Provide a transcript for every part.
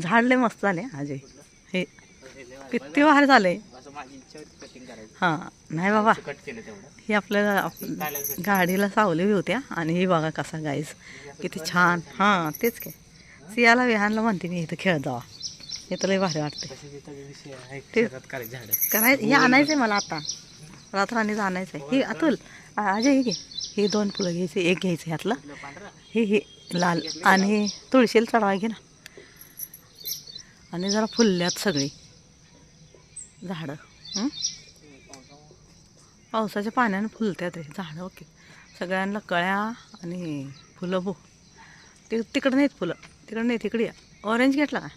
झाड लय मस्त झाले अजय हे किती वार झाले हां नाही बाबा. ही आपल्याला गाडीला सावली बी होत्या. आणि ही बघा कसा गाईस किती छान. हां तेच काय सियाला विहानला म्हणते मी इथं खेळत जावा. हे तर लय भारी वाटते ते- करायचं हे आणायचं आहे मला आता. रात्रानीच आणायचं आहे हे अतुल अजय हे घे. हे दोन फुलं घ्यायचे एक घ्यायचं ह्यातलं. हे हे लाल आणि तुळशीला चढवा घे ना. आणि जरा फुलल्यात सगळी. झाडं पावसाच्या पाण्यानं फुलत्यात रे झाडं ओके. सगळ्यांना कळ्या आणि फुलं बो ते तिकडं नाहीत फुलं. तिकडं नाही तिकडे या. ऑरेंज घेतला का?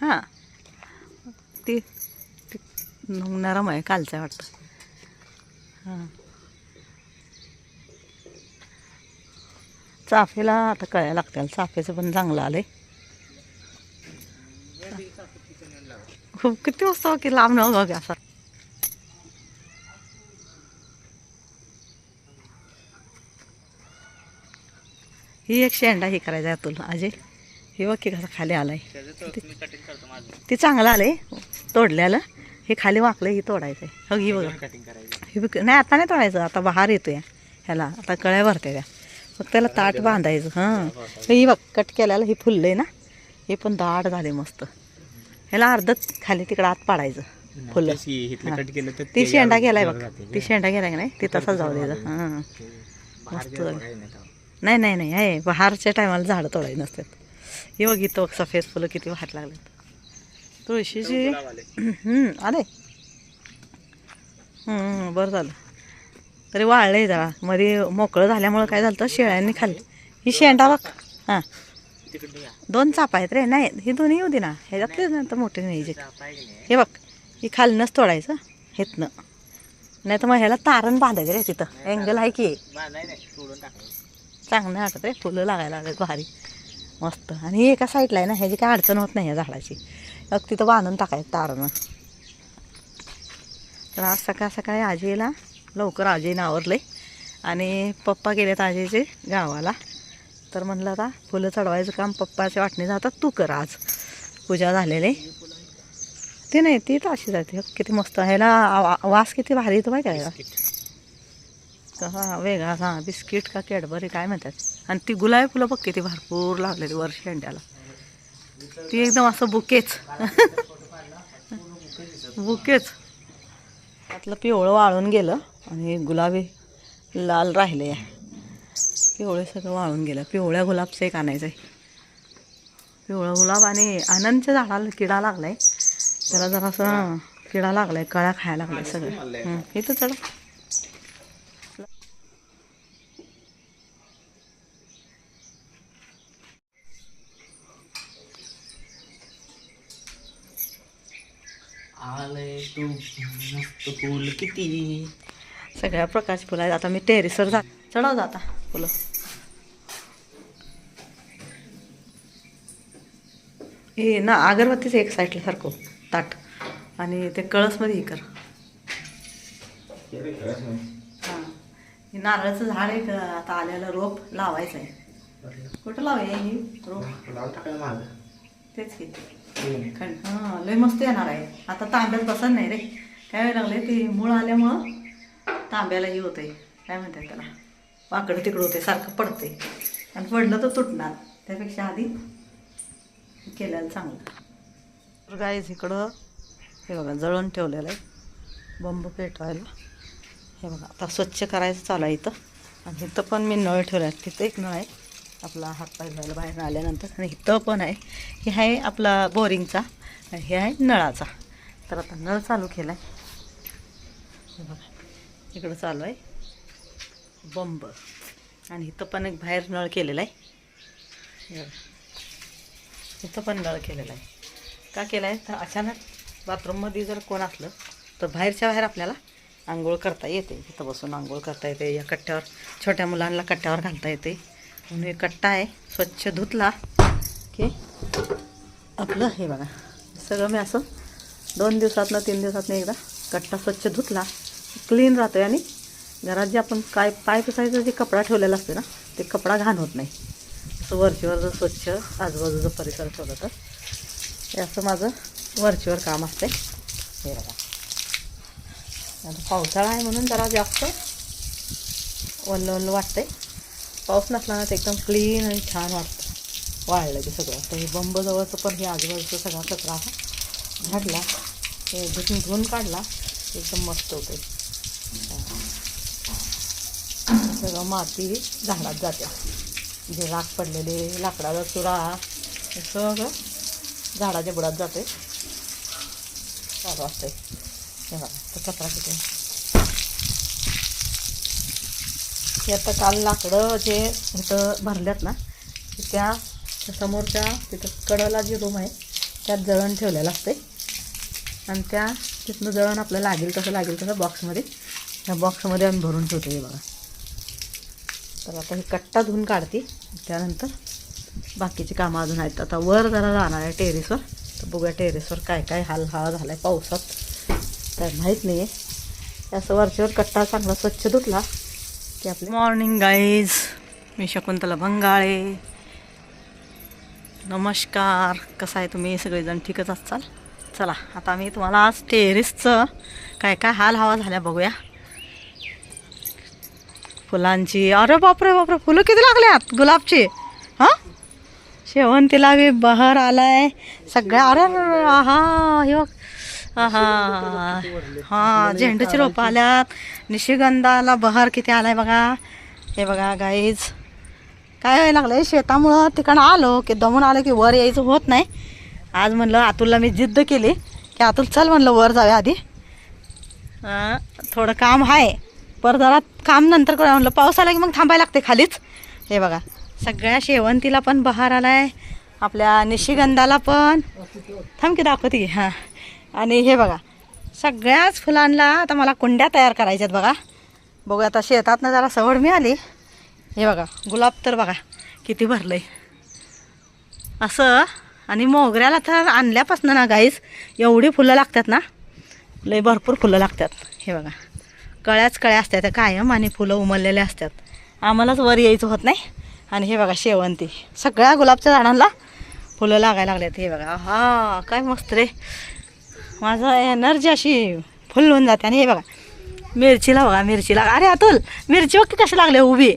हां. ते नरम आहे कालचं वाटतं. हां. चाफेला आता कळ्या लागतील चाफेचं पण चांगलं आलं आहे खूप किती वाजता की लांब न बघ असा ही एक शेंडा हे करायचा आहे तुला अजय. हे बघ की कसा खाली आलाय. ते चांगलं आलंय. तोडल्याला. हे खाली वाकलं हे तोडायचं आहे हो ही बघा. हे बघ. नाही आता नाही तोडायचं. आता बहार येतो या ह्याला. आता कळ्या भरते त्या. मग त्याला ताट बांधायचं. हां. ही बघ कट केल्याला हे फुललंय ना. हे पण दाट झाले मस्त. ह्याला अर्धच खाली तिकडं आत पाडायचं फुलं. ती शेंडा गेलाय बघ. ती शेंडा गेलाय का नाही? ते तसंच जाऊ द्यायचं हां. मस्त नाही. नाही नाही आहे. बहारच्या टायमाला झाडं तोडायची नसतात. हे बघ इथं बघ सफेद फुलं किती बाहेर लागलेत. तुळशीची आले. हम्म, बरं झालं. तरी वाळलंय जरा. मध्ये मोकळं झाल्यामुळं काय झालं तर शेळ्यांनी खाल्ले. ही शेंडा बघ. हां. दोन चाप आहेत रे नाही ही दोन्ही येऊ दे ना. ह्याच्यातले मोठे न्यायचे चाप आहे की नाही? हे बघ ही खालनंच तोडायचं हेतनं नाही तर मग ह्याला तारण बांधायचं रे तिथं. अँगल आहे की. चांगलं वाटत रे फुलं लागायला लागले भारी. मस्त. आणि एका साईडला आहे ना ह्याची काय अडचण होत नाही या झाडाची. मग तिथं बांधून टाकायचं तारणं. तर आज सकाळ सकाळी आजीला लवकर आजीनं आवरले आणि पप्पा गेलेत आजीचे गावाला. तर म्हणलं आता फुलं चढवायचं काम पप्पाच्या वाटणे जातात तू कर आज. पूजा झालेली. ते नाही ती तर अशी जाते किती मस्त ह्याला वास किती भारी येतो माहिती आहे. हा वेगळा हां. बिस्किट का कॅडबरी काय म्हणतात? आणि ती गुलाबी फुलं बघ किती भरपूर लागलेली वर शेंड्याला ती एकदम असं बुकेच. बुकेच. त्यातलं पिवळं वाळून गेलं आणि गुलाबी लाल राहिले पिवळे सगळं वाळून गेलं. पिवळ्या गुलाबचं एक आणायचं आहे पिवळं गुलाब आणि आनंदच्या झाडाला किडा लागलाय. त्याला जरासं किडा लागलाय कळ्या खायला लागलाय सगळं हं, इथं चढ. किती? सगळ्या प्रकारची फुलं आहेत. आता मी टेरेसवर जा चढव जाता फुलं हे ना अगरबत्तीच एक साईडला सारखं ताट. आणि ते कळसमध्ये हे कर. हां. हे नारळाचं झाड एक आता आलेलं रोप लावायचं आहे कुठं लावूया ही? रोप? तेच की. खंड हां लय मस्त येणार आहे. आता तांब्यात बसत नाही रे. काय व्हायला लागले ते मूळ आल्यामुळं तांब्याला हे होतंय. काय म्हणतात त्याला? वाकडं तिकडं होते सारखं पडते आणि पडलं तर तुटणार. त्यापेक्षा आधी केलेलं चांगलं. तर गाईज इकडं हे बघा जळून ठेवलेलं आहे. बंब पेटवायला. हे बघा आता स्वच्छ करायचं चालू आहे इथं. आणि इथं पण मी नळ ठेवला आहे तिथं एक नळ आहे. आपला हातपाय धुवायला बाहेर आल्यानंतर. आणि इथं पण आहे. हे आहे आपला बोरिंगचा. आणि हे आहे नळाचा. तर आता नळ चालू केला आहे हे बघा इकडं चालू आहे. बंब आणि इथं पण एक बाहेर नळ केलेला आहे. इथं पण नळ केलेला आहे. का केला आहे तर अचानक बाथरूममध्ये जर कोण असलं तर बाहेरच्या बाहेर आपल्याला आंघोळ करता येते. इथं बसून आंघोळ करता येते. या कट्ट्यावर छोट्या मुलांना कट्ट्यावर घालता येते. म्हणून कट्टा आहे स्वच्छ धुतला की आपलं हे बघा. सगळं मी असं दोन दिवसातनं तीन दिवसातनं एकदा कट्टा स्वच्छ धुतला. क्लीन राहतो आणि घरात जे आपण काय पाय पुसायचं जे कपडा ठेवलेला असतो ना ते कपडा घाण होत नाही. असं वरचीवर जर स्वच्छ आजूबाजूचा परिसर ठेवलं तर हे असं माझं वरचीवर काम असते हे बघा. आता पावसाळा आहे म्हणून जरा जास्त वल्ल वल्ल वाटतंय. पाऊस नसला ना ते एकदम क्लीन आणि छान वाटतं. वाळलं की सगळं. तर हे बंबजवळचं पण हे आजूबाजूचा सगळा कचरा असा झाडला हे धुवून धुवून काढला. एकदम मस्त होतं सगळं माती झाडात जाते. जे राख पडलेले लाकडाचा चुरा हे सगळं झाडाच्या बुडात जाते. चालू असते हे तर कचरा किती हे आता काल लाकडं जे इथं भरल्यात ना त्या समोरच्या तिथं कडला जी रूम आहे त्यात जळण ठेवलेलं असते आणि त्या तिथनं जळण आपल्याला लागेल तसं लागेल तसं बॉक्समध्ये त्या बॉक्समध्ये आम्ही भरून ठेवतो हे बघा. तर आता हे कट्टा धुवून काढते. त्यानंतर बाकीची कामं अजून आहेत. आता वर जरा जाणार आहे टेरेसवर तर बघूया टेरेसवर काय काय हाल हा झाला आहे पावसात. तर माहीत नाही आहे असं वरच्यावर कट्टा चांगला स्वच्छ धुतला की आपली मॉर्निंग गाईज मी शकुंतला भंगाळे. नमस्कार. कसं आहे तुम्ही? सगळेजण ठीकच असाल चला. आता मी तुम्हाला आज टेरेसचं काय काय हाल हवा झाल्या बघूया. फुलांची. अरे बापरे बापरे फुलं किती लागल्यात? गुलाबची. हां? शेवंतीला बी बहर आलाय. सगळ्या अरे हा आहा हे बघ. आहा. झेंडूची रोपं आल्यात. निशिगंधाला बहर किती आलाय बघा. हे बघा गाईज काय व्हायला लागलंय? शेतामुळं तिकडं आलो की दमून आलो की वर यायचं होत नाही. आज म्हणलं अतुलला मी जिद्द केली. की अतुल चल म्हणलं वर जाऊया आधी. थोडं काम आहे पर जरा काम नंतर करून म्हणलं. पाऊस आला की मग थांबायला लागते खालीच. हे बघा सगळ्या शेवंतीला पण बहार आला आहे आपल्या निशिगंधाला पण. थांब की दाखवते हां. आणि हे बघा सगळ्याच फुलांना आता मला कुंड्या तयार करायच्यात बघा. बघू आता शेतातनं जरा सवड मिळाली. हे बघा गुलाब तर बघा किती भरलं आहे असं आणि मोगऱ्याला तर आणल्यापासून ना गाईस एवढी फुलं लागतात ना. लय भरपूर फुलं लागतात. हे बघा. कळ्याच कळ्या असतात त्या कायम आणि फुलं उमललेले असतात. आम्हालाच वर यायचं होत नाही. आणि हे बघा शेवंती. सगळ्या गुलाबच्या झाडांना फुलं लागायला लागल्यात हे बघा. हा काय मस्त रे. माझं एनर्जी अशी फुल होऊन जाते. आणि हे बघा. मिरचीला बघा मिरचीला. अरे अतुल मिरची बघ की कशी लागले उभी.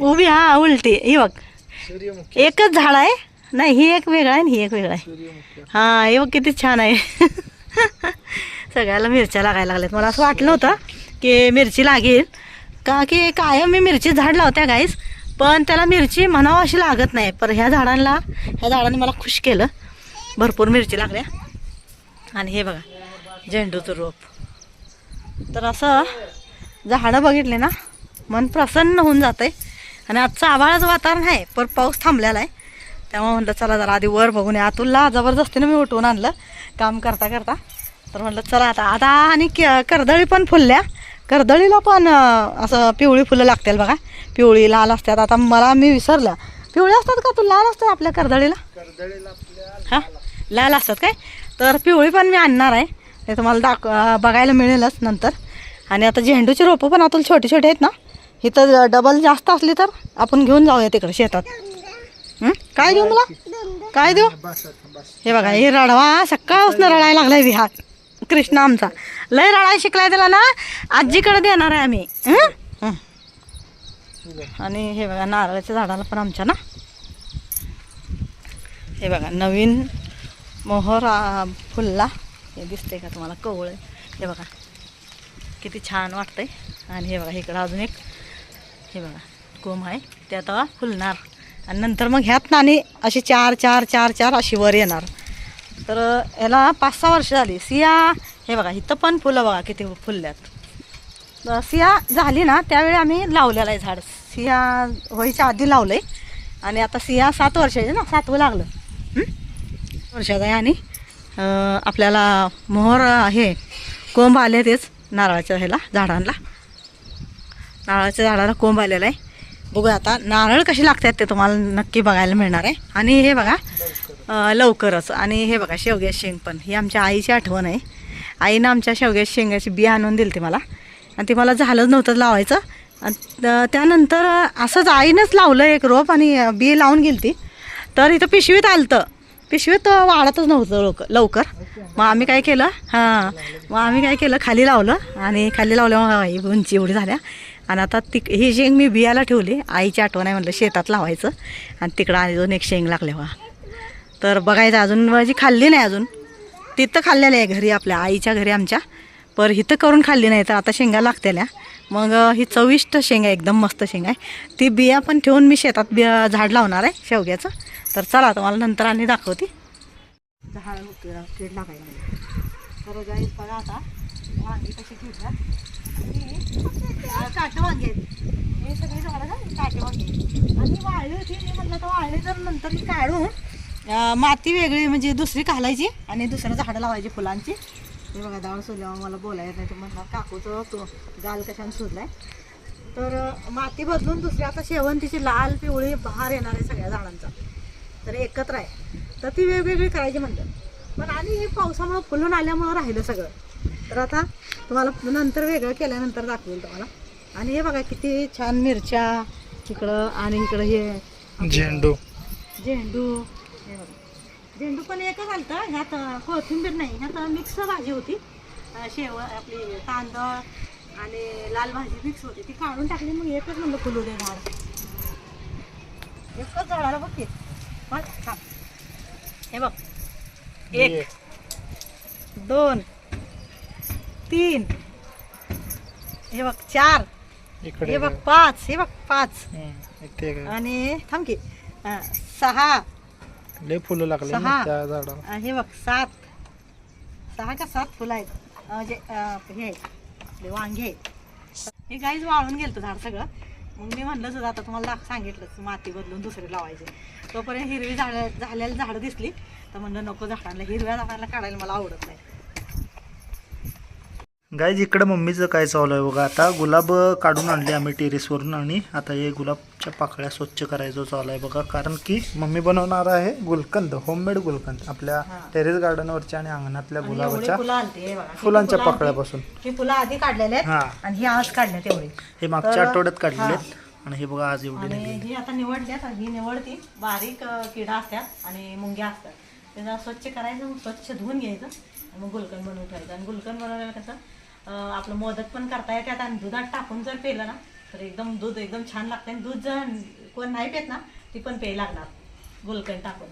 उभी हा उलटी. ही बघ. एकच झाड आहे. नाही ही एक वेगळं आहे आणि ही एक वेगळं आहे. हां हे बघ किती छान आहे. सगळ्याला मिरच्या लागायला लागल्यात. मला असं वाटलं होतं की मिरची लागेल. का की कायम मी मिरची झाड लावत्या गाईस पण त्याला मिरची म्हणावं अशी लागत नाही. पण ह्या झाडांना ह्या झाडाने मला खुश केलं. भरपूर मिरची लागल्या. आणि हे बघा झेंडूचं रोप. तर असं झाडं बघितले ना मन प्रसन्न होऊन जातंय. आणि आजचं आभाळाचं वातावरण आहे पण पाऊस थांबलेला आहे. त्यामुळे म्हटलं चला जरा आधी वर बघून या. अतुलला जबरदस्तीनं मी उठवून आणलं. काम करता करता. तर म्हटलं चला आता आता आणि के- कर्दळी पण फुलल्या. कर्दळीला पण असं पिवळी फुलं लागतील बघा. पिवळी लाल असतात. आता मला मी विसरलं. पिवळी असतात का तू? लाल असतात आपल्या कर्दळीला? हां? लाल असतात काय? तर पिवळी पण मी आणणार आहे. ते तुम्हाला दाख बघायला मिळेलच नंतर. आणि आता झेंडूची रोपं पण आता छोटे छोटे आहेत ना. इथं डबल जास्त असली तर आपण घेऊन जाऊया तिकडे शेतात? काय देऊ तुला? काय देऊ? हे बघा हे रडवा. सकाळपासून रडायला लागलाय विहार. कृष्ण आमचा. लय रडाय शिकलाय त्याला ना आजीकडे देणार आहे आम्ही. आणि हे बघा नारळाच्या झाडाला पण आमच्या ना. हे बघा नवीन मोहर फुलला. हे दिसते का तुम्हाला? कवळ हे बघा किती छान वाटतंय. आणि हे बघा इकडं अजून एक हे बघा कोंब आहे. ते आता फुलणार. आणि नंतर मग ह्यात नाणी अशी चार चार चार चार अशी वर येणार. तर ह्याला पाच सहा वर्ष झाली. सिया हे बघा इथं पण फुलं बघा किती फुलल्यात. सिया झाली ना त्यावेळी आम्ही लावलेलं आहे झाड. सिया होईच्या आधी लावलं आहे आणि आता सिया सात वर्षाची ना सातवं लागलं. हं? वर्षाचं आहे आणि आपल्याला मोहर हे कोंब आले तेच नारळाच्या ह्याला झाडांना. नारळाच्या झाडाला कोंब आलेला आहे. बघूया आता नारळ कशी लागतात ते तुम्हाला नक्की बघायला मिळणार आहे. आणि हे बघा लवकरच. आणि हे बघा शेवग्या शेंग पण. ही आमच्या आईची आठवण आहे. आईनं आमच्या शेवग्या शेंगाची बी आणून दिली ती मला. आणि ती मला झालंच नव्हतं लावायचं. आणि त्यानंतर असंच आईनंच लावलं एक रोप आणि बी लावून गेलती. तर इथं पिशवीत आलतं. पिशवीत वाढतच नव्हतं लोक लवकर. मग आम्ही काय केलं? हां. मग आम्ही काय केलं? खाली लावलं. आणि खाली लावल्यामुळे उंची एवढी झाल्या. आणि आता ती ही शेंग मी बियाला ठेवली. आईची आठवण आहे म्हटलं शेतात लावायचं. आणि तिकडं अजून एक शेंग लागल्या वा तर बघायचं अजून माझी खाल्ली नाही अजून. तिथं खाल्लेलं आहे घरी आपल्या आईच्या घरी आमच्या. पर इथं करून खाल्ली नाही तर आता शेंगा लागतेल्या. मग ही चविष्ट शेंगा एकदम मस्त शेंगा आहे. ती बिया पण ठेवून मी शेतात बिया झाड लावणार आहे शेवग्याचं. तर चला तुम्हाला नंतर आणि दाखवते. झाड कीड लागायला तर बघा आता. वांगी कशी काटे वांगे. हे सगळी झाडं काटे वांगे. आणि वाळली होती मी म्हटलं तर वाळली तर नंतर मी काढून अं, माती वेगळी म्हणजे दुसरी घालायची आणि दुसरं झाडं लावायची फुलांची. हे बघा डाळ सोडल्यावर मला बोलायचं नाही. म्हणणार काकूचं तो गाल कशाने सोडलाय? तर अं, माती बदलून दुसरी आता शेवंतीची लाल पिवळी बहार येणार आहे सगळ्या झाडांचा. तर एकत्र आहे. तर ती वेगवेगळी करायची म्हणलं पण आणि हे पावसामुळं फुलून आल्यामुळं राहिलं सगळं. तर आता तुम्हाला नंतर वेगळं केल्यानंतर दाखवेल तुम्हाला. आणि हे बघा किती छान मिरच्या इकडं आणि इकडं हे. झेंडू. झेंडू. हे बघा. झेंडू पण एकच आलतं. ह्यात कोथिंबीर नाही. ह्यात मिक्स भाजी होती. शेव आपली तांदळ आणि लाल भाजी मिक्स होती. ती काढून टाकली मग एकच म्हणलं फुलू दे झाड. एकच झाडाला बघ की. हे बघ. एक दोन तीन. हे बघ चार. हे बघ पाच. हे बघ पाच. आणि थांब की. सहा. लय फुलं लागले सहा. त्या झाडाला अं, हे बघ सात. सहा का सात फुलं आहेत? अं, म्हणजे अं, हे आहेत, आपले वांगे आहेत. हे गाईज वाळून गेलं झाड सगळं. मग मी म्हणलं सुद्धा आता तुम्हाला दाख- सांगितलं माती बदलून दुसरी लावायची. तोपर्यंत हिरवी झाडं झालेली झाडं दिसली. तर म्हणलं नको झाडांना हिरव्या झाडांना काढायला मला आवडत नाही. गाईज इकडे मम्मीचं काय चालू आहे बघा. आता गुलाब काढून आणले आम्ही टेरेसवरून आणि आता हे गुलाबच्या पाकळ्या स्वच्छ करायचं चालू आहे बघा. कारण की मम्मी बनवणार आहे गुलकंद होममेड गुलकंद आपल्या. टेरेस गार्डनवरच्या आणि अंगणातल्या गुलाबाच्या फुलांच्या? पाकळ्यापासून ही फुलं आधी काढलेले हा. आणि ही आज काढण्यात एवढी. हे मागच्या आठवड्यात काढलेले हा. आहेत आणि हे बघा आज एवढे ही आता निवडल्यात ही निवडती. बारीक किडा असतात आणि मुंग्या असतात. त्याला स्वच्छ करायचं स्वच्छ धुवून घ्यायचं मग गुलकंद बनवून ठेवायचं. आणि गुलकंद बनवल्याला कसं आपलं मोदक पण करता येतात आणि दुधात टाकून जर पेलं ना तर एकदम दूध एकदम छान लागतं आणि दूध जर कोण नाही पेत ना ती पण पे लागणार. गुलकंद टाकून.